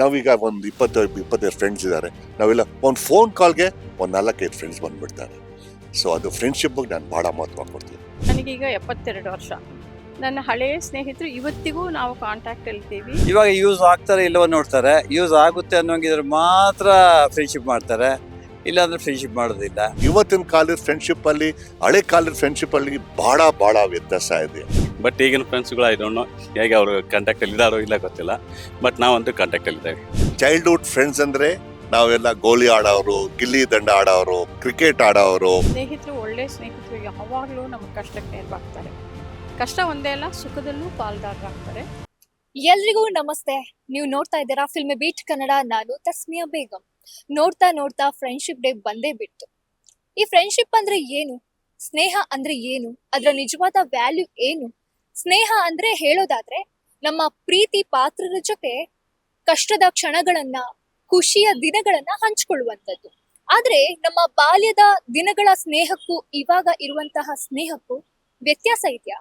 ನಾವೀಗ ಒಂದು ಇಪ್ಪತ್ತು ಇಪ್ಪತ್ತೈದು ಫ್ರೆಂಡ್ಸ್ ಇದ್ದಾರೆ ನಾವೆಲ್ಲ ಒಂದು ಫೋನ್ ಕಾಲ್ಗೆ ಒಂದು ನಾಲ್ಕೈದು ಫ್ರೆಂಡ್ಸ್ ಬಂದ್ಬಿಡ್ತಾರೆ. ಸೊ ಅದು ಫ್ರೆಂಡ್ಶಿಪ್ಗೆ ನಾನು ಭಾಳ ಮಹತ್ವ ಕೊಡ್ತೀನಿ. ನನಗೀಗ ಎಪ್ಪತ್ತೆರಡು ವರ್ಷ. ನನ್ನ ಹಳೆಯ ಸ್ನೇಹಿತರು ಇವತ್ತಿಗೂ ನಾವು ಕಾಂಟ್ಯಾಕ್ಟ್ ಇರ್ತೀವಿ ಇವಾಗ ಯೂಸ್ ಆಗ್ತಾರೆ ಇಲ್ಲವೋ ನೋಡ್ತಾರೆ. ಯೂಸ್ ಆಗುತ್ತೆ ಅನ್ನೋಂಗಿದ್ರೆ ಮಾತ್ರ ಫ್ರೆಂಡ್ಶಿಪ್ ಮಾಡ್ತಾರೆ. ಇಲ್ಲಾಂದ್ರೆ ಫ್ರೆಂಡ್ಶಿಪ್ ಮಾಡೋದಿಲ್ಲ. ಇವತ್ತಿನ ಕಾಲದ ಫ್ರೆಂಡ್ಶಿಪ್ ಅಲ್ಲಿ ಹಳೆ ಕಾಲದ ಫ್ರೆಂಡ್ಶಿಪ್ ಅಲ್ಲಿ ಬಹಳ ಬಹಳ ವ್ಯತ್ಯಾಸ ಇದೆ. ಬಟ್ ಈಗಿನ ಫ್ರೆಂಡ್ಸ್ಗಳು ಐ ಡೋಂಟ್ ನೋ ಹೇಗೆ ಅವರು ಕಾಂಟ್ಯಾಕ್ಟಲ್ಲಿ ಇದ್ದಾರೋ ಇಲ್ಲ ಗೊತ್ತಿಲ್ಲ. ಬಟ್ ನಾವಂತೂ ಕಾಂಟ್ಯಾಕ್ಟಲ್ಲಿದ್ದೇವೆ ಚೈಲ್ಡ್ಹುಡ್ ಫ್ರೆಂಡ್ಸ್ ಅಂದ್ರೆ ನಾವೆಲ್ಲ ಗೋಲಿ ಆಡೋರು ಗಿಲ್ಲಿ ದಂಡ ಆಡೋರು ಕ್ರಿಕೆಟ್ ಆಡೋರು ಸ್ನೇಹಿತರು ಒಳ್ಳೆ ಸ್ನೇಹಿತರು ಯಾವಾಗಲೂ ನಮ್ಮ ಕಷ್ಟಕ್ಕೆ ನೆರವಾಗ್ತಾರೆ. ಕಷ್ಟ ಒಂದೇ ಅಲ್ಲ ಸುಖದಲ್ಲೂ ಪಾಲ್ದಾರರಾಗ್ತಾರೆ. ಎಲ್ರಿಗೂ ನಮಸ್ತೆ. ನೀವು ನೋಡ್ತಾ ಇದ್ದೀರಾ ಫಿಲ್ಮ್ ಬೀಟ್ ಕನ್ನಡ ನಾನು ತಸ್ಮಿಯಾ ಬೇಗಂ. ನೋಡ್ತಾ ನೋಡ್ತಾ ಫ್ರೆಂಡ್ಶಿಪ್ ಡೇ ಬಂದೇ ಬಿಟ್ಟು ಈ ಫ್ರೆಂಡ್ಶಿಪ್ ಅಂದ್ರೆ ಏನು? ಸ್ನೇಹ ಅಂದ್ರೆ ಏನು? ಅದರ ನಿಜವಾದ ವ್ಯಾಲ್ಯೂ ಏನು? ಸ್ನೇಹ ಅಂದ್ರೆ ಹೇಳೋದಾದ್ರೆ ನಮ್ಮ ಪ್ರೀತಿ ಪಾತ್ರರ ಜೊತೆ ಕಷ್ಟದ ಕ್ಷಣಗಳನ್ನ, ಖುಷಿಯ ದಿನಗಳನ್ನ ಹಂಚ್ಕೊಳ್ಳುವಂಥದ್ದು. ಆದ್ರೆ ನಮ್ಮ ಬಾಲ್ಯದ ದಿನಗಳ ಸ್ನೇಹಕ್ಕೂ, ಇವಾಗ ಇರುವಂತಹ ಸ್ನೇಹಕ್ಕೂ ವ್ಯತ್ಯಾಸ ಇದೆಯಾ?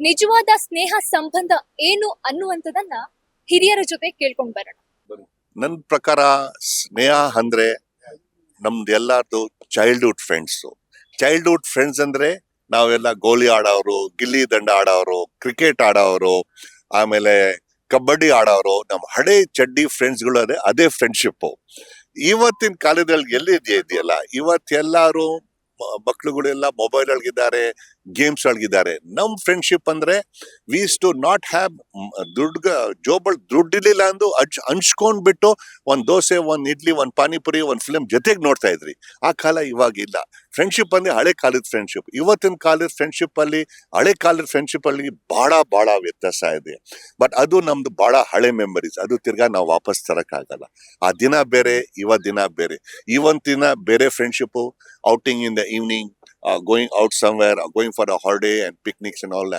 ನಿಜವಾದ ಸ್ನೇಹ ಸಂಬಂಧ ಏನು ಅನ್ನುವಂಥದ್ದನ್ನ ಹಿರಿಯರ ಜೊತೆ ಕೇಳ್ಕೊಂಡ್ ಬರೋಣ. ನನ್ನ ಪ್ರಕಾರ ಸ್ನೇಹ ಅಂದ್ರೆ ನಮ್ದು ಎಲ್ಲಾರ್ದು ಚೈಲ್ಡ್ಹುಡ್ ಫ್ರೆಂಡ್ಸು ಚೈಲ್ಡ್ಹುಡ್ ಫ್ರೆಂಡ್ಸ್ ಅಂದ್ರೆ ನಾವೆಲ್ಲ ಗೋಲಿ ಆಡೋರು, ಗಿಲ್ಲಿ ದಂಡ ಆಡೋರು, ಕ್ರಿಕೆಟ್ ಆಡೋರು, ಆಮೇಲೆ ಕಬಡ್ಡಿ ಆಡೋರು ನಮ್ಮ ಹಳೆ ಚಡ್ಡಿ ಫ್ರೆಂಡ್ಸ್ಗಳು ಅದೇ ಅದೇ ಫ್ರೆಂಡ್ಶಿಪ್ಪು ಇವತ್ತಿನ ಕಾಲದಲ್ಲಿ ಎಲ್ಲಿ ಇದೆಯಲ್ಲ? ಇವತ್ತೆಲ್ಲರೂ ಮಕ್ಳುಗಳೆಲ್ಲ ಮೊಬೈಲ್ ಒಳಗಿದ್ದಾರೆ ಗೇಮ್ಸ್ ಒಳಗಿದ್ದಾರೆ ನಮ್ಮ ಫ್ರೆಂಡ್ಶಿಪ್ ಅಂದ್ರೆ ವೀಸ್ ಟು ನಾಟ್ ಹ್ಯಾವ್ ದುಡ್ಗ, ಜೋಬಲ್ ದುಡ್ಡಿರ್ಲಿಲ್ಲ ಅಂದು ಹಂಚ್ ಹಂಚ್ಕೊಂಡ್ಬಿಟ್ಟು ಒಂದು ದೋಸೆ, ಒಂದು ಇಡ್ಲಿ, ಒಂದು ಪಾನಿಪುರಿ, ಒಂದು ಫಿಲಮ್ ಜೊತೆಗೆ ನೋಡ್ತಾ ಇದ್ರಿ. ಆ ಕಾಲ ಇವಾಗ ಇಲ್ಲ ಫ್ರೆಂಡ್ಶಿಪ್ ಅಂದ್ರೆ ಹಳೆ ಕಾಲದ ಫ್ರೆಂಡ್ಶಿಪ್ ಇವತ್ತಿನ ಕಾಲದ ಫ್ರೆಂಡ್ಶಿಪ್ ಅಲ್ಲಿ, ಹಳೆ ಕಾಲದ ಫ್ರೆಂಡ್ಶಿಪ್ ಅಲ್ಲಿ ಬಹಳ ಬಹಳ ವ್ಯತ್ಯಾಸ ಇದೆ. ಬಟ್ ಅದು ನಮ್ದು ಬಹಳ ಹಳೆ ಮೆಮರೀಸ್ ಅದು ತಿರ್ಗಾ ನಾವು ವಾಪಸ್ ತರಕ್ಕಾಗಲ್ಲ. ಆ ದಿನ ಬೇರೆ, ಇವ ದಿನ ಬೇರೆ. ಇವತ್ತಿನ ಬೇರೆ friendship outing in the evening going out somewhere going for a holiday and picnics all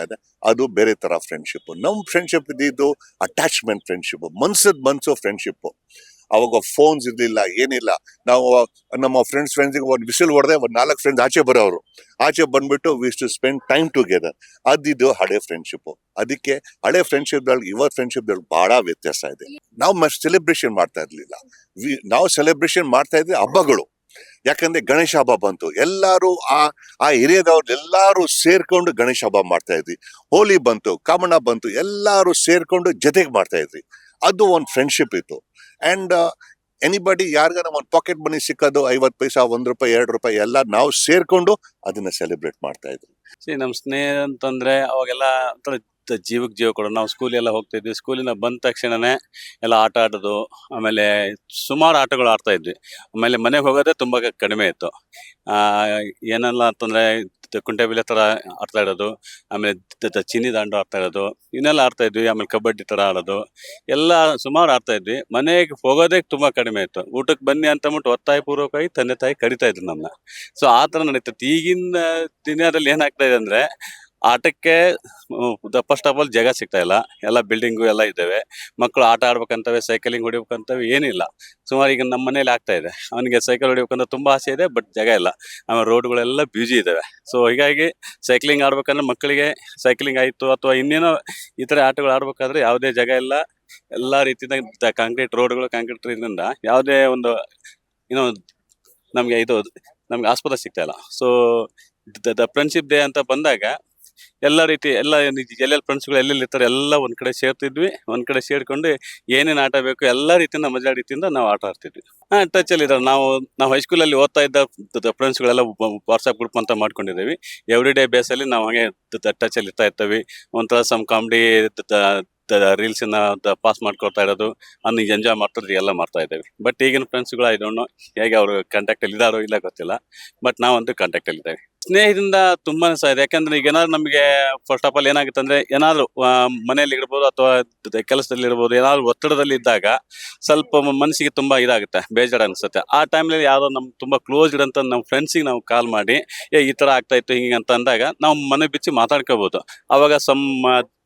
ಅದು ಬೇರೆ ತರ ಫ್ರೆಂಡ್ಶಿಪ್ ನಮ್ ಫ್ರೆಂಡ್ಶಿಪ್ ಇದ್ದಿದ್ದು ಅಟ್ಯಾಚ್ಮೆಂಟ್ ಫ್ರೆಂಡ್ಶಿಪ್ ಮನ್ಸದ್ ಮನ್ಸು ಫ್ರೆಂಡ್ಶಿಪ್ ಅವಾಗ ಫೋನ್ಸ್ ಇರ್ಲಿಲ್ಲ, ಏನಿಲ್ಲ. ನಾವು ನಮ್ಮ ಫ್ರೆಂಡ್ಸ್ ಫ್ರೆಂಡ್ಸಿಗೆ ಒಂದು ಬಿಸಿಲು ಹೊಡೆದೆ ಒಂದು ನಾಲ್ಕು ಫ್ರೆಂಡ್ಸ್ ಆಚೆ ಬರೋರು ಆಚೆ ಬಂದ್ಬಿಟ್ಟು wish to spend time together ಅದಿದ್ದು ಹಳೆ ಫ್ರೆಂಡ್ಶಿಪ್ ಅದಕ್ಕೆ ಹಳೆ ಫ್ರೆಂಡ್ಶಿಪ್ ಇವತ್ತು ಫ್ರೆಂಡ್ಶಿಪ್ ಭಾಳ ವ್ಯತ್ಯಾಸ ಇದೆ. ನಾವು ಸೆಲೆಬ್ರೇಷನ್ ಮಾಡ್ತಾ ಇರ್ಲಿಲ್ಲ. ವಿ- ನಾವು ಸೆಲೆಬ್ರೇಷನ್ ಮಾಡ್ತಾ ಇದ್ವಿ ಹಬ್ಬಗಳು. ಯಾಕಂದ್ರೆ ಗಣೇಶ ಹಬ್ಬ ಬಂತು. ಎಲ್ಲಾರು ಆ ಆ ಏರಿಯಾದವ್ರು ಎಲ್ಲಾರು ಸೇರ್ಕೊಂಡು ಗಣೇಶ ಹಬ್ಬ ಮಾಡ್ತಾ ಇದ್ವಿ. ಹೋಲಿ ಬಂತು, ಕಾಮಣ್ಣ ಬಂತು, ಎಲ್ಲಾರು ಸೇರ್ಕೊಂಡು ಜೊತೆಗೆ ಮಾಡ್ತಾ ಇದ್ವಿ. ಅದು ಒಂದು ಫ್ರೆಂಡ್ಶಿಪ್ ಇತ್ತು. ಅಂಡ್ ಎನಿಬಡಿ ಯಾರಿಗಾರ ಒಂದು ಪಾಕೆಟ್ ಮನಿ ಸಿಕ್ಕೋದು, ಐವತ್ತು ಪೈಸಾ, ಒಂದು ರೂಪಾಯಿ, ಎರಡು ರೂಪಾಯಿ ಎಲ್ಲ ನಾವು ಸೇರ್ಕೊಂಡು ಅದನ್ನ ಸೆಲೆಬ್ರೇಟ್ ಮಾಡ್ತಾ ಇದ್ವಿ. ಸಿ ನಮ್ಮ ಸ್ನೇಹ ಅಂತಂದ್ರೆ ಅವಾಗೆಲ್ಲ ಒಂಥರ ಜೀವಕ್ಕೆ ಜೀವ ಕೊಡೋದು. ನಾವು ಸ್ಕೂಲೆಲ್ಲ ಹೋಗ್ತಾ ಇದ್ವಿ. ಸ್ಕೂಲಿಂದ ಬಂದ ತಕ್ಷಣನೇ ಎಲ್ಲ ಆಟ ಆಡೋದು. ಆಮೇಲೆ ಸುಮಾರು ಆಟಗಳು ಆಡ್ತಾ ಇದ್ವಿ. ಆಮೇಲೆ ಮನೆಗೆ ಹೋಗೋದೇ ತುಂಬ ಕಡಿಮೆ ಇತ್ತು. ಏನೆಲ್ಲ ಅಂತಂದ್ರೆ ಕುಂಟೆಬಿಲ್ಲೆ ಥರ ಆಡ್ತಾ ಇರೋದು, ಆಮೇಲೆ ಚಿನ್ನಿ ದಾಂಡು ಆಡ್ತಾ ಇರೋದು, ಇನ್ನೆಲ್ಲ ಆಡ್ತಾ ಇದ್ವಿ, ಆಮೇಲೆ ಕಬಡ್ಡಿ ಥರ ಆಡೋದು, ಎಲ್ಲ ಸುಮಾರು ಆಡ್ತಾ ಇದ್ವಿ. ಮನೆಗೆ ಹೋಗೋದೇ ತುಂಬ ಕಡಿಮೆ ಇತ್ತು. ಊಟಕ್ಕೆ ಬನ್ನಿ ಅಂತ ಒತ್ತಾಯ ಪೂರ್ವಕವಾಗಿ ತಂದೆ ತಾಯಿ ಕಡಿತಾ ಇದ್ರು ನಮ್ಮನ್ನ ಸೊ ಆ ಥರ ನಡೀತಿತ್ತು. ಈಗಿನ ದಿನದಲ್ಲಿ ಏನಾಗ್ತಾ ಇದೆ ಅಂದ್ರೆ ಆಟಕ್ಕೆ ಫಸ್ಟ್ ಆಫ್ ಆಲ್ ಜಾಗ ಸಿಗ್ತಾ ಇಲ್ಲ. ಎಲ್ಲ ಬಿಲ್ಡಿಂಗು ಎಲ್ಲ ಇದ್ದಾವೆ. ಮಕ್ಕಳು ಆಟ ಆಡ್ಬೇಕಂತವೆ ಸೈಕಲಿಂಗ್ ಹೊಡಿಬೇಕಂತವೆ ಏನಿಲ್ಲ ಸುಮಾರು ಈಗ ನಮ್ಮ ಮನೇಲಿ ಆಗ್ತಾ ಇದೆ. ಅವನಿಗೆ ಸೈಕಲ್ ಹೊಡಿಬೇಕಂತ ತುಂಬಾ ಆಸೆ ಇದೆ ಬಟ್ ಜಾಗ ಇಲ್ಲ. ಆಮೇಲೆ ರೋಡ್ಗಳೆಲ್ಲ ಬ್ಯೂಸಿ ಇದ್ದಾವೆ. ಸೊ ಹೀಗಾಗಿ ಸೈಕ್ಲಿಂಗ್ ಆಡ್ಬೇಕಂದ್ರೆ ಮಕ್ಕಳಿಗೆ ಸೈಕ್ಲಿಂಗ್ ಆಯಿತು ಅಥವಾ ಇನ್ನೇನೋ ಈ ಆಟಗಳು ಆಡ್ಬೇಕಾದ್ರೆ ಯಾವುದೇ ಜಾಗ ಇಲ್ಲ. ಎಲ್ಲ ರೀತಿಯಿಂದ ಕಾಂಕ್ರೀಟ್ ರೋಡ್ಗಳು ಕಾಂಕ್ರೀಟ್ ಇದರಿಂದ ಯಾವುದೇ ಒಂದು ಏನೋ ನಮಗೆ ಇದು, ನಮ್ಗೆ ಆಸ್ಪದ ಸಿಗ್ತಾ ಇಲ್ಲ. ಸೊ ದ ಫ್ರೆಂಡ್ಶಿಪ್ ಡೇ ಅಂತ ಬಂದಾಗ ಎಲ್ಲ ರೀತಿ ಎಲ್ಲ ಎಲ್ಲೆಲ್ಲಿ ಫ್ರೆಂಡ್ಸ್ಗಳು ಎಲ್ಲೆಲ್ಲಿ ಇರ್ತಾರೆ ಎಲ್ಲ ಒಂದ್ ಕಡೆ ಸೇರ್ತಿದ್ವಿ. ಒಂದ್ ಕಡೆ ಸೇರ್ಕೊಂಡು ಏನೇನು ಆಟ ಬೇಕು ಎಲ್ಲಾ ರೀತಿಯಿಂದ ಮಜಾ ರೀತಿಯಿಂದ ನಾವು ಆಟ ಆಡ್ತಿದ್ವಿ. ಹಾ ಟಚ್ ಅಲ್ಲಿ ಇದ್ದಾರೆ. ನಾವು ನಾವು ಹೈಸ್ಕೂಲಲ್ಲಿ ಓದ್ತಾ ಇದ್ದ ಫ್ರೆಂಡ್ಸ್ಗಳೆಲ್ಲ ವಾಟ್ಸಪ್ ಗ್ರೂಪ್ ಅಂತ ಮಾಡ್ಕೊಂಡಿದ್ದೀವಿ. ಎವ್ರಿ ಡೇ ಬೇಸಲ್ಲಿ ನಾವು ಹಾಗೆ ಅಲ್ಲಿ ಇರ್ತಾ ಇರ್ತೀವಿ. ಒಂಥರ ಸಮ್ ಕಾಮಿಡಿ ರೀಲ್ಸ್ ಪಾಸ್ ಮಾಡ್ಕೊಳ್ತಾ ಇರೋದು ಅನ್ನ ಎಂಜಾಯ್ ಮಾಡ್ತಿದ್ವಿ ಎಲ್ಲ ಮಾಡ್ತಾ ಇದ್ದೇವೆ. ಬಟ್ ಈಗಿನ ಫ್ರೆಂಡ್ಸ್ಗಳು ಐ ಡೋಂಟ್ ನೋ ಹೇಗೆ ಅವರು ಕಾಂಟ್ಯಾಕ್ಟ್ ಅಲ್ಲಿ ಇದಾರೋ ಇಲ್ಲ ಗೊತ್ತಿಲ್ಲ. ಬಟ್ ನಾವಂತೂ ಕಾಂಟ್ಯಾಕ್ಟ್ ಅಲ್ಲಿ ಇದ್ದೇವೆ. ಸ್ನೇಹದಿಂದ ತುಂಬಾ ಸಹ ಇದೆ. ಯಾಕಂದ್ರೆ ಈಗ ಏನಾದ್ರು ನಮಗೆ ಫಸ್ಟ್ ಆಫ್ ಆಲ್ ಏನಾಗುತ್ತೆ ಅಂದ್ರೆ, ಏನಾದ್ರು ಮನೆಯಲ್ಲಿ ಇರ್ಬೋದು ಅಥವಾ ಕೆಲಸದಲ್ಲಿ ಇರ್ಬೋದು, ಏನಾದ್ರು ಒತ್ತಡದಲ್ಲಿ ಇದ್ದಾಗ ಸ್ವಲ್ಪ ಮನಸ್ಸಿಗೆ ತುಂಬಾ ಇದಾಗುತ್ತೆ, ಬೇಜಾರು ಅನಿಸುತ್ತೆ. ಆ ಟೈಮ್ನಲ್ಲಿ ಯಾರೋ ನಮ್ ತುಂಬಾ ಕ್ಲೋಸ್ ಇಡಂತ ನಮ್ಮ ಫ್ರೆಂಡ್ಸಿಗೆ ನಾವು ಕಾಲ್ ಮಾಡಿ, ಏ, ಈ ತರ ಆಗ್ತಾ ಇತ್ತು, ಹಿಂಗೆ ಅಂತ ಅಂದಾಗ ನಾವು ಮನೆ ಬಿಚ್ಚಿ ಮಾತಾಡ್ಕೋಬಹುದು ಅವಾಗ ಸಮ್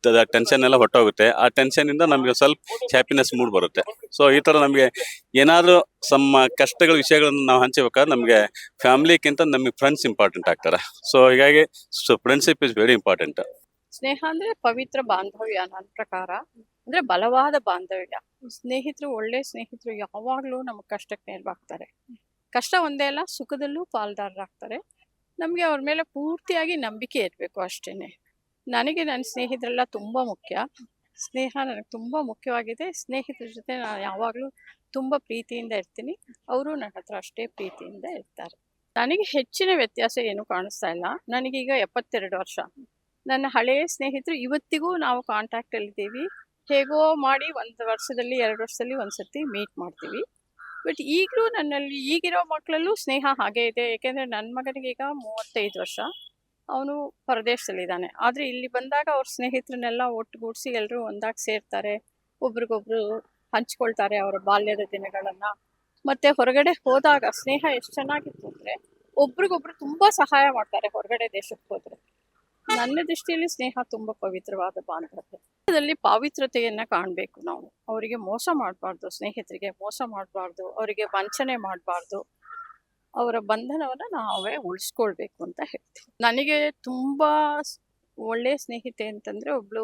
ಟೆನ್ಷನ್ ಎಲ್ಲ ಹೊಟ್ಟೋಗುತ್ತೆ ಆ ಟೆನ್ಷನ್ ಇಂದ ನಮಗೆ ಸ್ವಲ್ಪ ಹ್ಯಾಪಿನೆಸ್ ಮೂಡ್ ಬರುತ್ತೆ. ಸೊ ಈ ತರ ನಮಗೆ ಏನಾದರೂ ಸಮ್ಮ ಕಷ್ಟಗಳ ವಿಷಯಗಳನ್ನು ನಾವು ಹಂಚಬೇಕಾದ್ರೆ ನಮಗೆ ಫ್ಯಾಮಿಲಿಗಿಂತ ನಮಗೆ ಫ್ರೆಂಡ್ಸ್ ಇಂಪಾರ್ಟೆಂಟ್ ಆಗ್ತಾರೆ. ಸೊ ಹೀಗಾಗಿ so friendship is very important ಸ್ನೇಹ ಅಂದ್ರೆ ಪವಿತ್ರ ಬಾಂಧವ್ಯ ನನ್ನ ಪ್ರಕಾರ. ಅಂದ್ರೆ ಬಲವಾದ ಬಾಂಧವ್ಯ. ಸ್ನೇಹಿತರು ಒಳ್ಳೆ ಸ್ನೇಹಿತರು ಯಾವಾಗಲೂ ನಮ್ಮ ಕಷ್ಟಕ್ಕೆ ನೆರವಾಗ್ತಾರೆ ಕಷ್ಟ ಒಂದೇ ಅಲ್ಲ, ಸುಖದಲ್ಲೂ ಪಾಲ್ದಾರರಾಗ್ತಾರೆ. ನಮಗೆ ಅವ್ರ ಮೇಲೆ ಪೂರ್ತಿಯಾಗಿ ನಂಬಿಕೆ ಇರಬೇಕು ಅಷ್ಟೇನೆ. ನನಗೆ ನನ್ನ ಸ್ನೇಹಿತರೆಲ್ಲ ತುಂಬ ಮುಖ್ಯ. ಸ್ನೇಹ ನನಗೆ ತುಂಬ ಮುಖ್ಯವಾಗಿದೆ. ಸ್ನೇಹಿತರ ಜೊತೆ ನಾನು ಯಾವಾಗಲೂ ತುಂಬ ಪ್ರೀತಿಯಿಂದ ಇರ್ತೀನಿ. ಅವರು ನನ್ನ ಹತ್ರ ಅಷ್ಟೇ ಪ್ರೀತಿಯಿಂದ ಇರ್ತಾರೆ. ನನಗೆ ಹೆಚ್ಚಿನ ವ್ಯತ್ಯಾಸ ಏನು ಕಾಣಿಸ್ತಾ ಇಲ್ಲ. ನನಗೀಗ ಎಪ್ಪತ್ತೆರಡು ವರ್ಷ. ನನ್ನ ಹಳೆಯ ಸ್ನೇಹಿತರು ಇವತ್ತಿಗೂ ನಾವು ಕಾಂಟ್ಯಾಕ್ಟಲ್ಲಿದ್ದೀವಿ ಹೇಗೋ ಮಾಡಿ ಒಂದು ವರ್ಷದಲ್ಲಿ, ಎರಡು ವರ್ಷದಲ್ಲಿ ಒಂದ್ಸತಿ ಮೀಟ್ ಮಾಡ್ತೀವಿ. ಬಟ್ ಈಗಲೂ ನನ್ನಲ್ಲಿ ಈಗಿರೋ ಮಕ್ಕಳಲ್ಲೂ ಸ್ನೇಹ ಹಾಗೇ ಇದೆ. ಏಕೆಂದರೆ ನನ್ನ ಮಗನಿಗೆ ಈಗ ಮೂವತ್ತೈದು ವರ್ಷ. ಅವನು ಪರದೇಶದಲ್ಲಿದ್ದಾನೆ ಆದರೆ ಇಲ್ಲಿ ಬಂದಾಗ ಅವ್ರ ಸ್ನೇಹಿತರನ್ನೆಲ್ಲ ಒಟ್ಟುಗೂಡಿಸಿ ಎಲ್ಲರೂ ಒಂದಾಗಿ ಸೇರ್ತಾರೆ. ಒಬ್ರಿಗೊಬ್ರು ಹಂಚ್ಕೊಳ್ತಾರೆ ಅವರ ಬಾಲ್ಯದ ದಿನಗಳನ್ನು. ಮತ್ತು ಹೊರಗಡೆ ಹೋದಾಗ ಸ್ನೇಹ ಎಷ್ಟು ಚೆನ್ನಾಗಿತ್ತು ಅಂದರೆ ಒಬ್ರಿಗೊಬ್ರು ತುಂಬ ಸಹಾಯ ಮಾಡ್ತಾರೆ ಹೊರಗಡೆ ದೇಶಕ್ಕೆ ಹೋದರೆ. ನನ್ನ ದೃಷ್ಟಿಯಲ್ಲಿ ಸ್ನೇಹ ತುಂಬ ಪವಿತ್ರವಾದ ಬಾಂಧವ್ಯ. ಅದರಲ್ಲಿ ಪಾವಿತ್ರತೆಯನ್ನ ಕಾಣಬೇಕು ನಾವು. ಅವರಿಗೆ ಮೋಸ ಮಾಡಬಾರ್ದು, ಸ್ನೇಹಿತರಿಗೆ ಮೋಸ ಮಾಡಬಾರ್ದು, ಅವರಿಗೆ ವಂಚನೆ ಮಾಡಬಾರ್ದು. ಅವರ ಬಂಧನವನ್ನ ನಾವೇ ಉಳಿಸ್ಕೊಳ್ಬೇಕು ಅಂತ ಹೇಳ್ತೀನಿ. ನನಗೆ ತುಂಬಾ ಒಳ್ಳೆಯ ಸ್ನೇಹಿತೆ ಅಂತಂದ್ರೆ ಒಬ್ಳು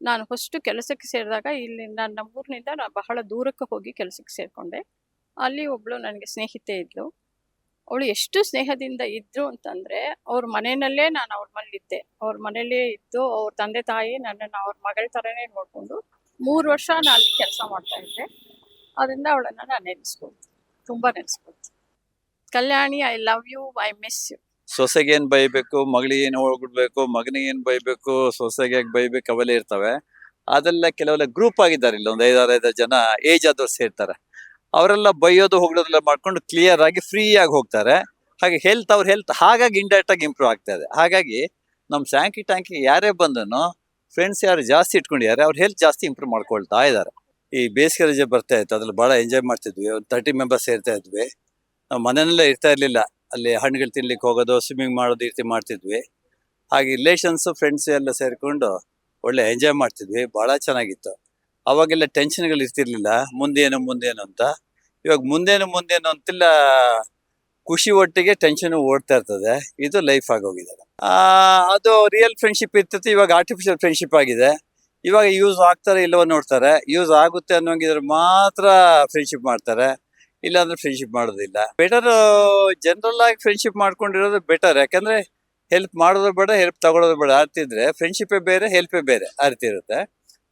ನಾನು ಫಸ್ಟ್ ಕೆಲಸಕ್ಕೆ ಸೇರಿದಾಗ ಇಲ್ಲಿ ನಾನು ನಮ್ಮೂರಿನಿಂದ ನಾನು ಬಹಳ ದೂರಕ್ಕೆ ಹೋಗಿ ಕೆಲಸಕ್ಕೆ ಸೇರಿಕೊಂಡೆ. ಅಲ್ಲಿ ಒಬ್ಳು ನನಗೆ ಸ್ನೇಹಿತೆ ಇದ್ಲು. ಅವಳು ಎಷ್ಟು ಸ್ನೇಹದಿಂದ ಇದ್ರು ಅಂತಂದ್ರೆ ಅವ್ರ ಮನೆಯಲ್ಲೇ ನಾನು ಅವ್ರ ಮನೇಲಿದ್ದೆ ಅವ್ರ ಮನೇಲೇ ಇದ್ದು ಅವ್ರ ತಂದೆ ತಾಯಿ ನನ್ನನ್ನು ಅವ್ರ ಮಗಳ ಥರನೇ ನೋಡಿಕೊಂಡು ಮೂರು ವರ್ಷ ನಾನು ಕೆಲಸ ಮಾಡ್ತಾ ಇದ್ದೆ. ಅದರಿಂದ ಅವಳನ್ನ ನಾನು ನೆನೆಸ್ಕೊಳ್ತೀನಿ. ತುಂಬ ನೆನೆಸ್ಕೊಳ್ತೀನಿ. Kalyani I love you I miss you ಸೊಸೆಗೆ ಏನ್ ಬೈಬೇಕು, ಮಗಳಿಗೆ ಏನ್ ಹೋಗ್ಬಿಡ್ಬೇಕು, ಮಗನಿಗೆ ಏನ್ ಬೈಬೇಕು, ಸೊಸೆಗೆ ಬೈಬೇಕು ಅವೆಲ್ಲ ಇರ್ತವೆ. ಅದೆಲ್ಲ ಕೆಲವೆಲ್ಲ ಗ್ರೂಪ್ ಆಗಿದ್ದಾರೆ ಇಲ್ಲ, ಒಂದು ಐದಾರು ಐದಾರು ಜನ ಏಜ್ ಆದವ್ರು ಸೇರ್ತಾರೆ. ಅವರೆಲ್ಲ ಬೈಯೋದು ಹೋಗೋದೆಲ್ಲ ಮಾಡ್ಕೊಂಡು ಕ್ಲಿಯರ್ ಆಗಿ ಫ್ರೀ ಆಗಿ ಹೋಗ್ತಾರೆ. ಹಾಗೆ ಹೆಲ್ತ್ ಅವ್ರ ಹೆಲ್ತ್ ಹಾಗಾಗಿ ಇಂಡೈರೆಕ್ಟ್ ಆಗಿ ಇಂಪ್ರೂವ್ ಆಗ್ತಾ ಇದೆ. ಹಾಗಾಗಿ ನಮ್ಮ ಸ್ಯಾಂಕಿ ಟ್ಯಾಂಕಿ ಯಾರೇ ಬಂದನು ಫ್ರೆಂಡ್ಸ್ ಯಾರು ಜಾಸ್ತಿ ಇಟ್ಕೊಂಡಿದ್ದಾರೆ, ಅವ್ರ ಹೆಲ್ತ್ ಜಾಸ್ತಿ ಇಂಪ್ರೂವ್ ಮಾಡ್ಕೊಳ್ತಾ ಇದ್ದಾರೆ. ಈ ಬೇಸಿಗೆ ರಜೆ ಬರ್ತಾ ಇತ್ತು, ಅದ್ರಲ್ಲಿ ಬಹಳ ಎಂಜಾಯ್ ಮಾಡ್ತಿದ್ವಿ, ಒಂದು ತರ್ಟಿ ಮೆಂಬರ್ಸ್ ಸೇರ್ತಾ ಇದ್ವಿ. ಮನೆಯಲ್ಲೇ ಇರ್ತಾ ಇರ್ಲಿಲ್ಲ. ಅಲ್ಲಿ ಹಣ್ಣುಗಳು ತಿನ್ಲಿಕ್ಕೆ ಹೋಗೋದು ಸ್ವಿಮ್ಮಿಂಗ್ ಮಾಡೋದು ಈ ರೀತಿ ಮಾಡ್ತಿದ್ವಿ. ಹಾಗೆ ರಿಲೇಷನ್ಸು ಫ್ರೆಂಡ್ಸ್ ಎಲ್ಲ ಸೇರಿಕೊಂಡು ಒಳ್ಳೆ ಎಂಜಾಯ್ ಮಾಡ್ತಿದ್ವಿ. ಭಾಳ ಚೆನ್ನಾಗಿತ್ತು. ಅವಾಗೆಲ್ಲ ಟೆನ್ಷನ್ಗಳು ಇರ್ತಿರ್ಲಿಲ್ಲ. ಮುಂದೇನು ಮುಂದೇನು ಅಂತ. ಇವಾಗ ಮುಂದೇನು ಮುಂದೇನು ಅಂತಿಲ್ಲ. ಖುಷಿ ಒಟ್ಟಿಗೆ ಟೆನ್ಷನ್ ಓಡ್ತಾ ಇರ್ತದೆ. ಇದು ಲೈಫ್ ಆಗೋಗಿದೆ ಅದು ರಿಯಲ್ ಫ್ರೆಂಡ್ಶಿಪ್ ಇರ್ತೈತೆ ಇವಾಗ ಆರ್ಟಿಫಿಷಿಯಲ್ ಫ್ರೆಂಡ್ಶಿಪ್ ಆಗಿದೆ. ಇವಾಗ ಯೂಸ್ ಆಗ್ತಾರೆ ಇಲ್ಲವೋ ನೋಡ್ತಾರೆ. ಯೂಸ್ ಆಗುತ್ತೆ ಅನ್ನೋಂಗಿದ್ರೆ ಮಾತ್ರ ಫ್ರೆಂಡ್ಶಿಪ್ ಮಾಡ್ತಾರೆ. ಇಲ್ಲಾಂದ್ರೆ ಫ್ರೆಂಡ್ಶಿಪ್ ಮಾಡೋದಿಲ್ಲ. ಬೆಟರ್ ಜನರಲ್ ಆಗಿ ಫ್ರೆಂಡ್ಶಿಪ್ ಮಾಡ್ಕೊಂಡಿರೋದು ಬೆಟರ್ ಯಾಕಂದ್ರೆ ಹೆಲ್ಪ್ ಮಾಡೋದು ಬೇಡ ಹೆಲ್ಪ್ ತಗೊಳ್ಳೋದು ಬೇಡ ಆರ್ತಿದ್ರೆ ಫ್ರೆಂಡ್ಶಿಪ್ಪೇ ಬೇರೆ ಹೆಲ್ಪೇ ಬೇರೆ ಆ ಇರುತ್ತೆ.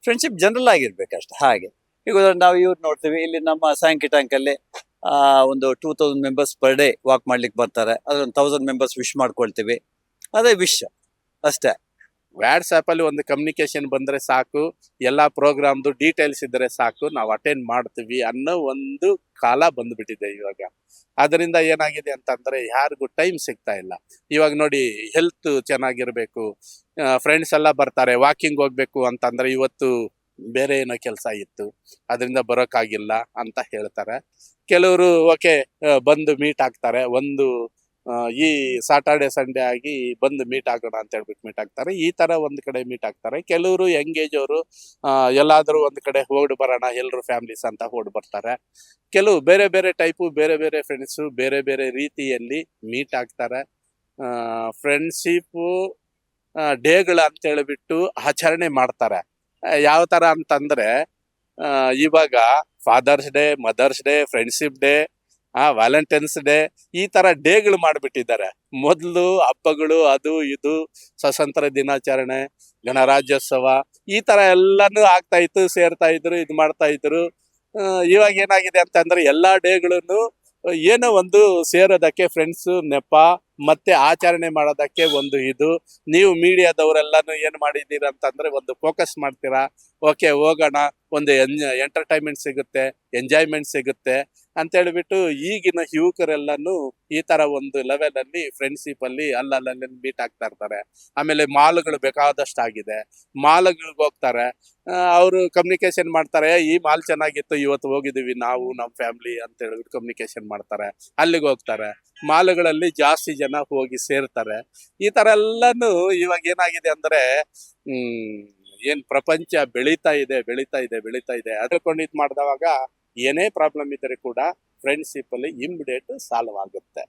ಫ್ರೆಂಡ್ಶಿಪ್ ಜನರಲ್ ಆಗಿರ್ಬೇಕಷ್ಟೆ ಹಾಗೆ. ಈಗ ನಾವು ಇವ್ರು ನೋಡ್ತೀವಿ ಇಲ್ಲಿ ನಮ್ಮ ಸಾಯಂಕಿ ಟ್ಯಾಂಕಲ್ಲಿ ಆ, ಒಂದು two thousand members per day walk ಮಾಡ್ಲಿಕ್ಕೆ ಬರ್ತಾರೆ. ಅದ್ರೊಂದು ತೌಸಂಡ್ ಮೆಂಬರ್ಸ್ ವಿಶ್ ಮಾಡ್ಕೊಳ್ತೀವಿ. ಅದೇ ವಿಶ್ ಅಷ್ಟೇ. ವಾಟ್ಸಾಪ್ ಅಲ್ಲಿ ಒಂದು ಕಮ್ಯುನಿಕೇಶನ್ ಬಂದ್ರೆ ಸಾಕು, ಎಲ್ಲ ಪ್ರೋಗ್ರಾಮ್ದು ಡೀಟೇಲ್ಸ್ ಇದ್ದರೆ ಸಾಕು, ನಾವು ಅಟೆಂಡ್ ಮಾಡ್ತೀವಿ ಅನ್ನೋ ಒಂದು ಕಾಲ ಬಂದ್ಬಿಟ್ಟಿದೆ ಇವಾಗ. ಅದರಿಂದ ಏನಾಗಿದೆ ಅಂತಂದರೆ ಯಾರಿಗೂ ಟೈಮ್ ಸಿಗ್ತಾ ಇಲ್ಲ. ಇವಾಗ ನೋಡಿ ಹೆಲ್ತ್ ಚೆನ್ನಾಗಿರಬೇಕು ಫ್ರೆಂಡ್ಸ್ ಎಲ್ಲ ಬರ್ತಾರೆ ವಾಕಿಂಗ್ ಹೋಗ್ಬೇಕು ಅಂತಂದ್ರೆ ಇವತ್ತು ಬೇರೆ ಏನೋ ಕೆಲಸ ಇತ್ತು, ಅದರಿಂದ ಬರೋಕ್ಕಾಗಿಲ್ಲ ಅಂತ ಹೇಳ್ತಾರೆ. ಕೆಲವರು ಓಕೆ ಬಂದು ಮೀಟ್ ಆಗ್ತಾರೆ, ಒಂದು ಈ ಸಾಟರ್ಡೆ ಸಂಡೇ ಆಗಿ ಬಂದು ಮೀಟ್ ಆಗೋಣ ಅಂತ ಹೇಳ್ಬಿಟ್ಟು ಮೀಟ್ ಆಗ್ತಾರೆ. ಈ ತರ ಒಂದ್ ಕಡೆ ಮೀಟ್ ಆಗ್ತಾರೆ. ಕೆಲವರು ಎಂಗೇಜ್ ಅವರು ಎಲ್ಲಾದ್ರೂ ಒಂದ್ ಕಡೆ ಹೋಗಿ ಬರೋಣ ಎಲ್ಲರೂ ಫ್ಯಾಮಿಲೀಸ್ ಅಂತ ಹೋಗಿ ಬರ್ತಾರೆ. ಕೆಲವು ಬೇರೆ ಬೇರೆ ಟೈಪು ಬೇರೆ ಬೇರೆ ಫ್ರೆಂಡ್ಸು ಬೇರೆ ಬೇರೆ ರೀತಿಯಲ್ಲಿ ಮೀಟ್ ಆಗ್ತಾರೆ. ಫ್ರೆಂಡ್ಶಿಪ್ಪು ಡೇಗಳು ಅಂತ ಹೇಳ್ಬಿಟ್ಟು ಆಚರಣೆ ಮಾಡ್ತಾರೆ. ಯಾವ ತರ ಅಂತಂದ್ರೆ ಇವಾಗ father's day mother's day friendship day ಆ ವ್ಯಾಲೆಂಟೈನ್ಸ್ ಡೇ ಈ ತರ ಡೇಗಳು ಮಾಡಿಬಿಟ್ಟಿದ್ದಾರೆ. ಮೊದಲು ಹಬ್ಬಗಳು ಅದು ಇದು, ಸ್ವತಂತ್ರ ದಿನಾಚರಣೆ, ಗಣರಾಜ್ಯೋತ್ಸವ, ಈ ತರ ಎಲ್ಲಾನು ಆಗ್ತಾ ಇತ್ತು, ಸೇರ್ತಾ ಇದ್ರು, ಇದು ಮಾಡ್ತಾ ಇದ್ರು. ಇವಾಗ ಏನಾಗಿದೆ ಅಂತಂದ್ರೆ ಎಲ್ಲಾ ಡೇಗಳನ್ನು ಏನೋ ಒಂದು ಸೇರೋದಕ್ಕೆ ಫ್ರೆಂಡ್ಸ್ ನೆಪ, ಮತ್ತೆ ಆಚರಣೆ ಮಾಡೋದಕ್ಕೆ ಒಂದು ಇದು. ನೀವು ಮೀಡಿಯಾದವರೆಲ್ಲಾನು ಏನ್ ಮಾಡಿದ್ದೀರ ಅಂತಂದ್ರೆ ಒಂದು ಫೋಕಸ್ ಮಾಡ್ತೀರಾ. ಓಕೆ ಹೋಗೋಣ. ಒಂದು ಎಂಟರ್ಟೈನ್ಮೆಂಟ್ ಸಿಗುತ್ತೆ ಎಂಜಾಯ್ಮೆಂಟ್ ಸಿಗುತ್ತೆ. ಅಂತ ಹೇಳ್ಬಿಟ್ಟು ಈಗಿನ ಯುವಕರೆಲ್ಲಾನು ಈ ತರ ಒಂದು ಲೆವೆಲ್ ಅಲ್ಲಿ ಫ್ರೆಂಡ್ಶಿಪ್ ಅಲ್ಲಿ ಅಲ್ಲಲ್ಲಿ ಮೀಟ್ ಆಗ್ತಾ ಇರ್ತಾರೆ. ಆಮೇಲೆ ಮಾಲ್ಗಳು ಬೇಕಾದಷ್ಟು ಆಗಿದೆ ಮಾಲ್ಗಳಿಗೆ ಹೋಗ್ತಾರೆ. ಅವರು ಕಮ್ಯುನಿಕೇಶನ್ ಮಾಡ್ತಾರೆ ಈ ಮಾಲ್ ಚೆನ್ನಾಗಿತ್ತು, ಇವತ್ತು ಹೋಗಿದೀವಿ ನಾವು ನಮ್ಮ ಫ್ಯಾಮಿಲಿ ಅಂತ ಹೇಳ್ಬಿಟ್ಟು ಕಮ್ಯುನಿಕೇಶನ್ ಮಾಡ್ತಾರೆ. ಅಲ್ಲಿಗೆ ಹೋಗ್ತಾರೆ. ಮಾಲ್ಗಳಲ್ಲಿ ಜಾಸ್ತಿ ಜನ ಹೋಗಿ ಸೇರ್ತಾರೆ. ಈ ತರ ಎಲ್ಲಾನು ಇವಾಗ ಏನಾಗಿದೆ ಅಂದ್ರೆ, ಹ್ಮ್, ಏನ್ ಪ್ರಪಂಚ ಬೆಳೀತಾ ಇದೆ ಬೆಳೀತಾ ಇದೆ ಬೆಳೀತಾ ಇದೆ. ಅದ್ಕೊಂಡು ಇದ್ ಮಾಡಿದವಾಗ ಏನೇ ಪ್ರಾಬ್ಲಮ್ ಇದ್ದರೆ ಕೂಡ ಫ್ರೆಂಡ್ಶಿಪ್ ಅಲ್ಲಿ ಇಮಿಡಿಯೇಟ್ ಸಾಲ್ವ್ ಆಗುತ್ತೆ